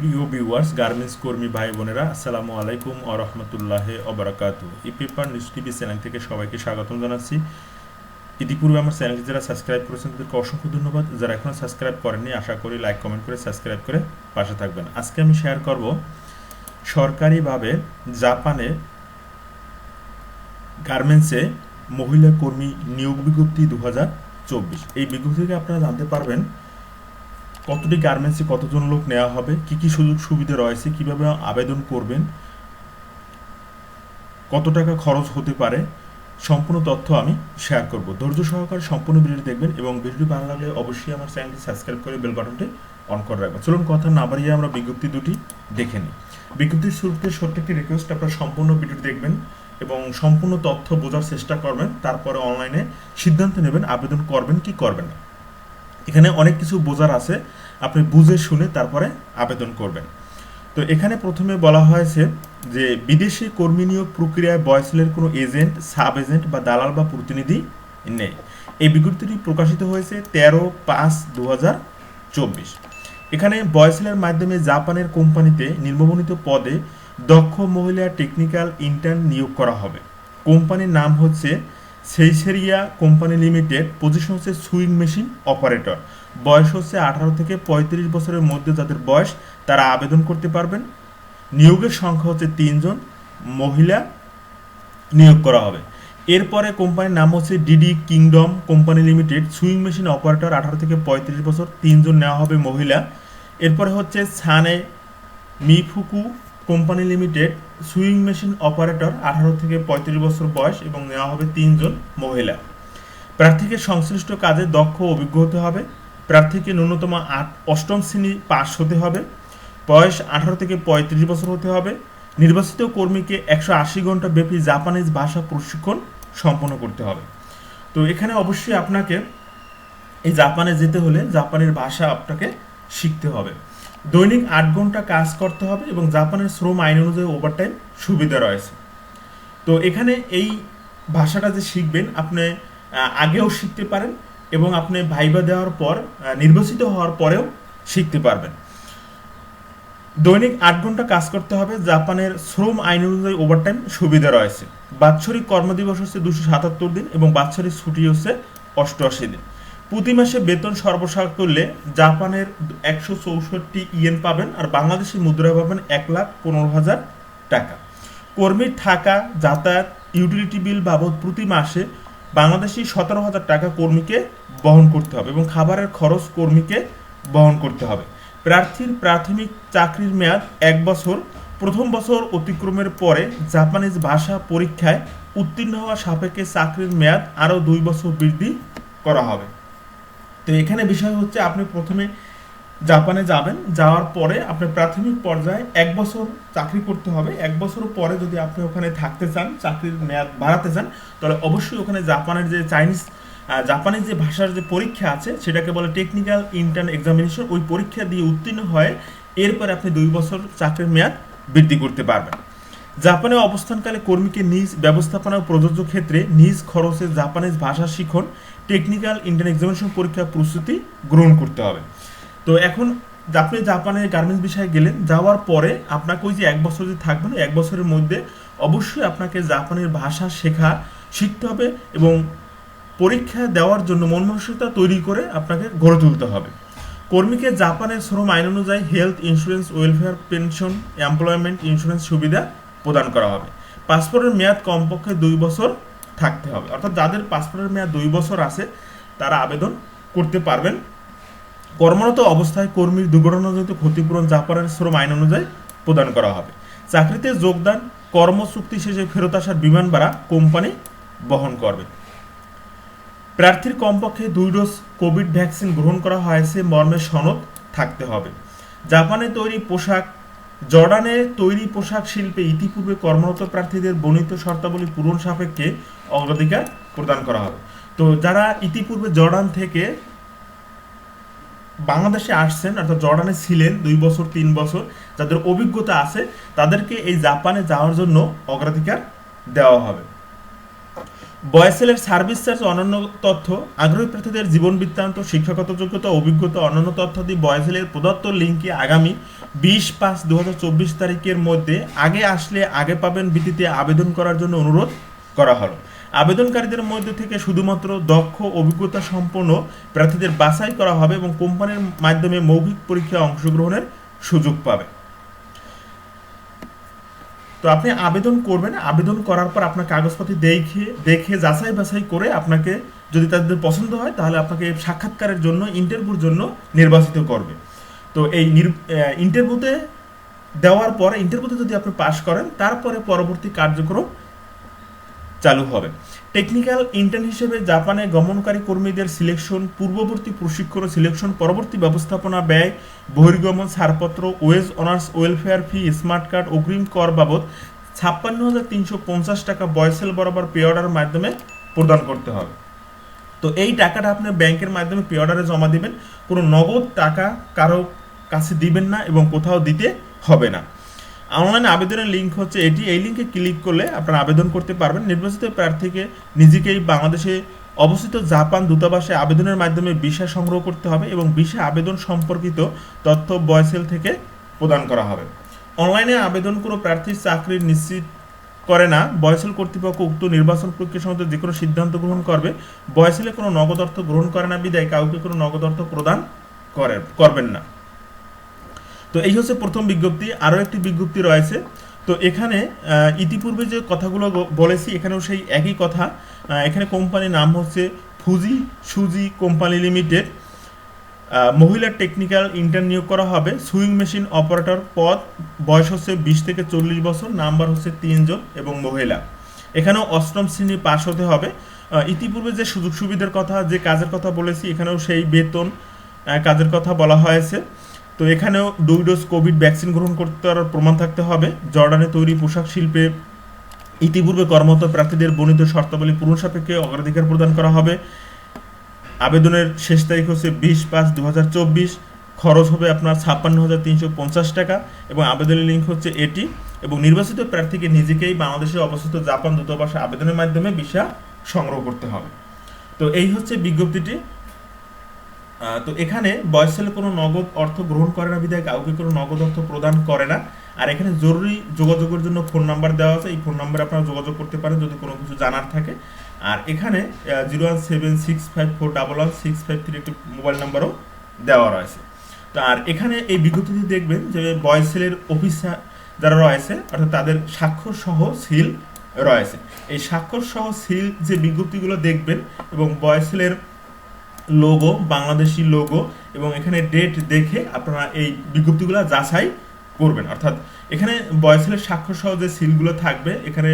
প্রিয় viewers garments কর্মী ভাই বোনেরা, আসসালামু আলাইকুম ও রহমতুল্লাহ অবরাকাতু এই পেপার নিউজ টিভি চ্যানেল থেকে সবাইকে স্বাগতম জানাচ্ছি। ইতিপূর্বে আমার চ্যানেলটি যারা সাবস্ক্রাইব করেছেন, তাদেরকে অসংখ্য ধন্যবাদ। যারা এখনও সাবস্ক্রাইব করেননি, আশা করি লাইক কমেন্ট করে সাবস্ক্রাইব করে পাশে থাকবেন। আজকে আমি শেয়ার করব সরকারিভাবে জাপানে গার্মেন্টসে মহিলা কর্মী নিয়োগ বিজ্ঞপ্তি দু হাজার চব্বিশ। এই বিজ্ঞপ্তি থেকে আপনারা জানতে পারবেন কতটি গার্মেন্টসে কতজন লোক নেওয়া হবে? কি কি সুযোগ সুবিধা রয়েছে? কীভাবে আবেদন করবেন? কত টাকা খরচ হতে পারে? সম্পূর্ণ তথ্য আমি শেয়ার করব। ধৈর্য সহকারে সম্পূর্ণ ভিডিওটি দেখবেন এবং ভিডিওটি ভালো লাগলে অবশ্যই আমার চ্যানেলটি সাবস্ক্রাইব করে বেল বাটনটি অন করে রাখবেন। চলুন কথা না বাড়িয়ে আমরা বিজ্ঞপ্তি দুটি দেখে নিই। বিজ্ঞপ্তির শুরুতে ছোট্ট একটি রিকোয়েস্ট আপনারা সম্পূর্ণ ভিডিওটি দেখবেন এবং সম্পূর্ণ তথ্য বোঝার চেষ্টা করবেন, তারপরে অনলাইনে সিদ্ধান্ত নেবেন আবেদন করবেন কি করবেন না। এখানে অনেক কিছু বোঝার আছে। আপনি বুঝে শুনে তারপরে আবেদন করবেন। তো এখানে প্রথমে বলা হয়েছে যে, বিদেশি কর্মী নিয়োগ প্রক্রিয়ায় বয়সেলের কোনো এজেন্ট, সাব এজেন্ট বা দালাল বা প্রতিনিধি নেই। এই বিজ্ঞপ্তিটি প্রকাশিত হয়েছে তেরো পাঁচ দু হাজার চব্বিশ। এখানে বয়সেলের মাধ্যমে জাপানের কোম্পানিতে নির্মবনিত পদে দক্ষ মহিলা টেকনিক্যাল ইন্টার্ন নিয়োগ করা হবে। কোম্পানির নাম হচ্ছে সেইসেরিয়া কোম্পানি লিমিটেড পজিশন হচ্ছে সুইং মেশিন অপারেটর বয়স হচ্ছে আঠারো থেকে পঁয়ত্রিশ বছরের মধ্যে যাদের বয়স, তারা আবেদন করতে পারবেন। নিয়োগের সংখ্যা হচ্ছে তিনজন, মহিলা নিয়োগ করা হবে। এরপরে কোম্পানির নাম হচ্ছে DD kingdom company limited sewing machine operator আঠারো থেকে পঁয়ত্রিশ বছর, তিনজন নেওয়া হবে মহিলা। এরপরে হচ্ছে সানে মিফুকু company limited sewing machine operator আঠারো থেকে পঁয়ত্রিশ বছর বয়স এবং নেওয়া হবে তিনজন মহিলা। প্রার্থীকে সংশ্লিষ্ট কাজে দক্ষ অভিজ্ঞ হতে হবে। প্রার্থীকে ন্যূনতম আট অষ্টম শ্রেণি পাশ হতে হবে। বয়স আঠারো থেকে পঁয়ত্রিশ বছর হতে হবে। নির্বাচিত কর্মীকে একশো আশি ঘণ্টা ব্যাপী জাপানিজ ভাষা প্রশিক্ষণ সম্পন্ন করতে হবে। তো এখানে অবশ্যই আপনাকে এই জাপানে যেতে হলে জাপানের ভাষা আপনাকে শিখতে হবে। দৈনিক আট ঘণ্টা কাজ করতে হবে এবং জাপানের শ্রম আইন অনুযায়ী ওভারটাইম সুবিধা রয়েছে। তো এখানে এই ভাষাটা যে শিখবেন, আপনি আগেও শিখতে পারেন এবং আপনি ভাইবা দেওয়ার পর নির্বাচিত হওয়ার পরেও শিখতে পারবেন। দৈনিক আট ঘণ্টা কাজ করতে হবে, জাপানের শ্রম আইন অনুযায়ী ওভারটাইম সুবিধা রয়েছে। বাৎসরিক কর্মদিবস হচ্ছে দুশো সাতাত্তর দিন এবং বাৎসরিক ছুটি হচ্ছে অষ্টআশি দিন। প্রতি মাসে বেতন সর্বসাক করলে জাপানের একশো চৌষট্টি ইয়েন পাবেন আর বাংলাদেশি মুদ্রা পাবেন এক লাখ পনেরো হাজার টাকা। কর্মীর থাকা, যাতায়াত ইউটিলিটি বিল বাবদ প্রতি মাসে বাংলাদেশি সতেরো হাজার টাকা কর্মীকে বহন করতে হবে এবং খাবারের খরচ কর্মীকে বহন করতে হবে। প্রার্থীর প্রাথমিক চাকরির মেয়াদ এক বছর। প্রথম বছর অতিক্রমের পরে জাপানিজ ভাষা পরীক্ষায় উত্তীর্ণ হওয়া সাপেক্ষে চাকরির মেয়াদ আরও দুই বছর বৃদ্ধি করা হবে। তো এখানে বিষয় হচ্ছে আপনি প্রথমে জাপানে যাবেন, যাওয়ার পরে আপনার প্রাথমিক পর্যায়ে এক বছর চাকরি করতে হবে। এক বছর পরে যদি আপনি ওখানে থাকতে চান, চাকরির মেয়াদ বাড়াতে চান, তাহলে অবশ্যই ওখানে জাপানের যে চাইনিজ জাপানিজ যে ভাষার যে পরীক্ষা আছে, সেটাকে বলে টেকনিক্যাল ইন্টার্ন এক্সামিনেশন ওই পরীক্ষা দিয়ে উত্তীর্ণ হয়ে এরপরে আপনি দুই বছর চাকরির মেয়াদ বৃদ্ধি করতে পারবেন। জাপানে অবস্থানকালে কর্মীকে নিজ ব্যবস্থাপনা প্রযোজ্য ক্ষেত্রে নিজ খরচে জাপানিজ ভাষা শিখন টেকনিক্যাল ইন্টার্ন এক্সামিনেশন পরীক্ষা প্রস্তুতি গ্রহণ করতে হবে। তো এখন আপনি জাপানের গার্মেন্টস বিষয়ে গেলেন, যাওয়ার পরে আপনাকে ওই যে এক বছর যে থাকবেন এক বছরের মধ্যে অবশ্যই আপনাকে জাপানের ভাষা শেখা শিখতে হবে এবং পরীক্ষা দেওয়ার জন্য মন মানসিকতা তৈরি করে আপনাকে গড়ে তুলতে হবে। কর্মীকে জাপানের শ্রম আইন অনুযায়ী health insurance welfare pension employment insurance সুবিধা প্রদান করা হবে। পাসপোর্টের মেয়াদ কমপক্ষে দুই বছর থাকতে হবে। অর্থাৎ যাদের পাসপোর্টের মেয়াদ দুই বছর আছে, তারা আবেদন করতে পারবেন। কর্মরত অবস্থায় কর্মীর দুর্ঘটনাজনিত ক্ষতিপূরণ জাপানের শ্রম আইন অনুযায়ী প্রদান করা হবে। চাকরিতে যোগদান কর্মচুক্তি শেষে ফেরত আসার বিমান ভাড়া কোম্পানি বহন করবে। প্রার্থীর কমপক্ষে দুই ডোজ কোভিড ভ্যাকসিন গ্রহণ করা হয়েছে মর্মে সনদ থাকতে হবে। জাপানে তৈরি পোশাক জর্ডানে তৈরি পোশাক শিল্পে ইতিপূর্বে কর্মরত প্রার্থীদের বর্ণিত শর্তাবলী পূরণ সাপেক্ষে অগ্রাধিকার প্রদান করা হবে। তো যারা ইতিপূর্বে জর্ডান থেকে বাংলাদেশে আসছেন, অর্থাৎ জর্ডানে ছিলেন দুই বছর, তিন বছর, যাদের অভিজ্ঞতা আছে, তাদেরকে এই জাপানে যাওয়ার জন্য অগ্রাধিকার দেওয়া হবে। বয়সেলের সার্ভিস চার্জ অনন্য তথ্য, আগ্রহী প্রার্থীদের জীবন বৃত্তান্ত, শিক্ষাগত যোগ্যতা, অভিজ্ঞতা অন্যান্য তথ্যাদি বয়সেলের প্রদত্ত লিঙ্কে আগামী বিশ পাঁচ দু তারিখের মধ্যে আগে আসলে আগে পাবেন ভিত্তিতে আবেদন করার জন্য অনুরোধ করা হলো। আবেদনকারীদের মধ্যে থেকে শুধুমাত্র দক্ষ, অভিজ্ঞতা সম্পন্ন প্রার্থীদের বাছাই করা হবে এবং কোম্পানির মাধ্যমে মৌখিক পরীক্ষায় অংশগ্রহণের সুযোগ পাবে। তো আপনি আবেদন করবেন, আবেদন করার পর আপনার কাগজপত্র দেখে দেখে, যাচাই বাছাই করে আপনাকে যদি তাদের পছন্দ হয়, তাহলে আপনাকে সাক্ষাৎকারের জন্য ইন্টারভিউর জন্য নির্বাচিত করবে। তো এই ইন্টারভিউতে দেওয়ার পরে ইন্টারভিউতে যদি আপনি পাশ করেন, তারপরে পরবর্তী কার্যক্রম চালু হবে। টেকনিক্যাল ইন্টার্ন হিসেবে জাপানে গমনকারী কর্মীদের সিলেকশন পূর্ববর্তী প্রশিক্ষণ সিলেকশন পরবর্তী ব্যবস্থাপনা ব্যয়, বহির্গমন ছাড়পত্র, wage earners, welfare fee, smart card, অগ্রিম কর বাবদ ছাপ্পান্ন হাজার তিনশো পঞ্চাশ টাকা বয়সেল বরাবর পে অর্ডারের মাধ্যমে প্রদান করতে হবে। তো এই টাকাটা আপনি ব্যাংকের মাধ্যমে পে অর্ডারে জমা দিবেন। কোনো নগদ টাকা কারও কাছে দিবেন না এবং কোথাও দিতে হবে না। অনলাইন আবেদনের লিঙ্ক হচ্ছে এটি। এই লিঙ্কে ক্লিক করলে আপনারা আবেদন করতে পারবেন। নির্বাচিত প্রার্থীকে নিজেকেই বাংলাদেশে অবস্থিত জাপান দূতাবাসে আবেদনের মাধ্যমে ভিসা সংগ্রহ করতে হবে এবং ভিসা আবেদন সম্পর্কিত তথ্য বয়সেল থেকে প্রদান করা হবে। অনলাইনে আবেদন কোনো প্রার্থীর চাকরি নিশ্চিত করে না। বয়সেল কর্তৃপক্ষ উক্ত নির্বাচন প্রক্রিয়া সম্বন্ধে যে কোনো সিদ্ধান্ত গ্রহণ করবে। বয়সেলে কোনো নগদ অর্থ গ্রহণ করে না। বিদায় কাউকে কোনো নগদ অর্থ প্রদান করে করবেন না। তো এই হচ্ছে প্রথম বিজ্ঞপ্তি, আরও একটি বিজ্ঞপ্তি রয়েছে। তো এখানে ইতিপূর্বে যে কথাগুলো বলেছি, এখানেও সেই একই কথা। এখানে কোম্পানির নাম হচ্ছে ফুজি সুজি কোম্পানি লিমিটেড। মহিলা টেকনিক্যাল ইন্টার নিয়োগ করা হবে। সুইং মেশিন অপারেটর পদ বয়স হচ্ছে বিশ থেকে চল্লিশ বছর, নাম্বার হচ্ছে তিনজন এবং মহিলা। এখানেও অষ্টম শ্রেণি পাশ হতে হবে। ইতিপূর্বে যে সুযোগ সুবিধার কথা, যে কাজের কথা বলেছি, এখানেও সেই বেতন কাজের কথা বলা হয়েছে। তো এখানেও দুই ডোজ কোভিড ভ্যাকসিন গ্রহণ করতে প্রমাণ থাকতে হবে। জর্ডানে তৈরি পোশাক শিল্পে ইতিপূর্বে কর্মরত প্রার্থীদের বর্ণিত শর্তাবলী পূরণ সাপেক্ষে অগ্রাধিকার প্রদান করা হবে। আবেদনের শেষ তারিখ হচ্ছে বিশ পাঁচ দু খরচ হবে আপনার ছাপ্পান্ন হাজার তিনশো পঞ্চাশ টাকা এবং আবেদনের লিঙ্ক হচ্ছে এটি। এবং নির্বাচিত প্রার্থীকে নিজেকেই বাংলাদেশে অবস্থিত জাপান দূতাবাসে আবেদনের মাধ্যমে ভিসা সংগ্রহ করতে হবে। তো এই হচ্ছে বিজ্ঞপ্তিটি। তো এখানে বয়সেলে কোনো নগদ অর্থ গ্রহণ করে না বিধায় কাউকে কোনো নগদ অর্থ প্রদান করে না। আর এখানে জরুরি যোগাযোগের জন্য ফোন নাম্বার দেওয়া আছে। এই ফোন নাম্বারে আপনারা যোগাযোগ করতে পারেন যদি কোনো কিছু জানার থাকে। আর এখানে zero one seven six five four double one six five three একটি মোবাইল নাম্বারও দেওয়া রয়েছে। তো আর এখানে এই বিজ্ঞপ্তিটি দেখবেন যে বয়সেলের অফিসার যারা রয়েছে, অর্থাৎ তাদের স্বাক্ষর সহ সিল রয়েছে। এই স্বাক্ষর সহ সিল যে বিজ্ঞপ্তিগুলো দেখবেন এবং বয়সেলের লোগো বাংলাদেশি লোগো এবং এখানে ডেট দেখে আপনারা এই বিজ্ঞপ্তিগুলো যাচাই করবেন। অর্থাৎ এখানে বয়সেলের স্বাক্ষর সহ যে সিলগুলো থাকবে, এখানে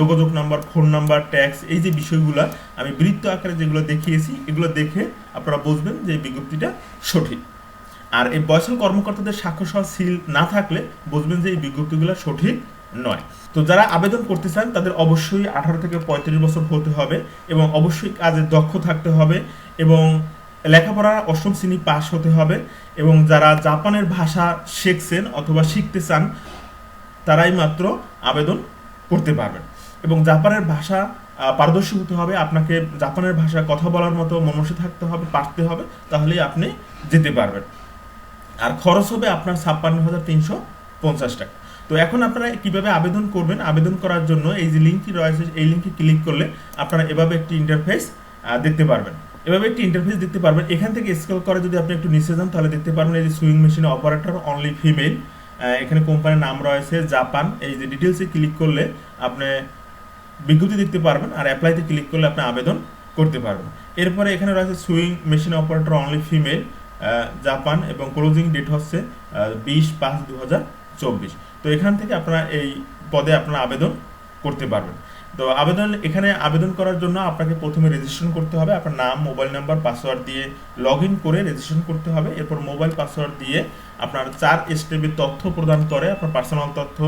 যোগাযোগ নাম্বার ফোন নাম্বার ট্যাক্স এই যে বিষয়গুলো আমি বৃত্ত আকারে যেগুলো দেখিয়েছি, এগুলো দেখে আপনারা বুঝবেন যে বিজ্ঞপ্তিটা সঠিক। আর এই বয়সেল কর্মকর্তাদের স্বাক্ষর সহ সিল না থাকলে বুঝবেন যে এই বিজ্ঞপ্তিগুলো সঠিক নয়। তো যারা আবেদন করতে চান, তাদের অবশ্যই আঠারো থেকে পঁয়ত্রিশ বছর হতে হবে এবং অবশ্যই কাজে দক্ষ থাকতে হবে এবং লেখাপড়া অষ্টম শ্রেণি পাস হতে হবে এবং যারা জাপানের ভাষা শিখছেন অথবা শিখতে চান, তারাই মাত্র আবেদন করতে পারবেন। এবং জাপানের ভাষা পারদর্শী হতে হবে, আপনাকে জাপানের ভাষা কথা বলার মতো মনসে থাকতে হবে, পারতে হবে, তাহলেই আপনি যেতে পারবেন। আর খরচ হবে আপনার ছাপ্পান্ন হাজার তিনশো পঞ্চাশ টাকা। তো এখন আপনারা কীভাবে আবেদন করবেন? আবেদন করার জন্য এই যে লিঙ্কটি রয়েছে, এই লিঙ্কে ক্লিক করলে আপনারা এভাবে একটি ইন্টারফেস দেখতে পারবেন। এভাবে একটি ইন্টারফেস দেখতে পারবেন। এখান থেকে স্ক্রল করে যদি আপনি একটু নিচে যান, তাহলে দেখতে পারবেন এই যে sewing machine operator only female এখানে কোম্পানির নাম রয়েছে জাপান এই যে ডিটেলসে ক্লিক করলে আপনি বিজ্ঞপ্তি দেখতে পারবেন আর অ্যাপ্লাইতে ক্লিক করলে আপনি আবেদন করতে পারবেন। এরপরে এখানে রয়েছে sewing machine operator only female Japan এবং ক্লোজিং ডেট হচ্ছে বিশ পাঁচ দু হাজার চব্বিশ। তো এখান থেকে আপনারা এই পদে আপনারা আবেদন করতে পারবেন। তো আবেদন, এখানে আবেদন করার জন্য আপনাকে প্রথমে রেজিস্ট্রেশন করতে হবে, আপনার নাম মোবাইল নাম্বার পাসওয়ার্ড দিয়ে লগ ইন করে রেজিস্ট্রেশন করতে হবে। এরপর মোবাইল পাসওয়ার্ড দিয়ে আপনার চার স্টেপের তথ্য প্রদান করে, আপনার পার্সোনাল তথ্য,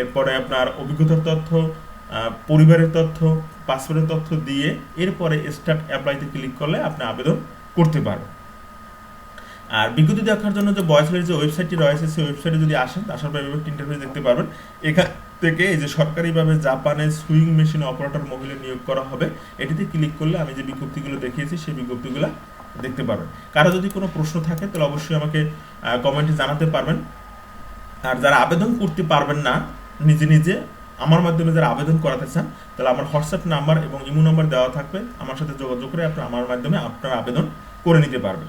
এরপরে আপনার অভিজ্ঞতার তথ্য পরিবারের তথ্য পাসওয়ার্ডের তথ্য দিয়ে এরপরে স্টার্ট অ্যাপ্লাইতে ক্লিক করলে আপনি আবেদন করতে পারবেন। আর বিজ্ঞপ্তি দেখার জন্য যে বয়সের যে ওয়েবসাইটটি রয়েছে, সেই ওয়েবসাইটে যদি আসেন আসার পর এভাবে ইন্টারভিউ দেখতে পারবেন। এখান থেকে এই যে সরকারিভাবে জাপানে সুইং মেশিন অপারেটর মহিলা নিয়োগ করা হবে, এটিতে ক্লিক করলে আমি যে বিজ্ঞপ্তিগুলো দেখিয়েছি, সেই বিজ্ঞপ্তিগুলো দেখতে পারবেন। কারও যদি কোনো প্রশ্ন থাকে, তাহলে অবশ্যই আমাকে কমেন্টে জানাতে পারবেন। আর যারা আবেদন করতে পারবেন না, নিজে নিজে, আমার মাধ্যমে যারা আবেদন করাতে চান, তাহলে আমার হোয়াটসঅ্যাপ নাম্বার এবং ইমো নাম্বার দেওয়া থাকবে। আমার সাথে যোগাযোগ করে আপনার আমার মাধ্যমে আপনার আবেদন করে নিতে পারবেন।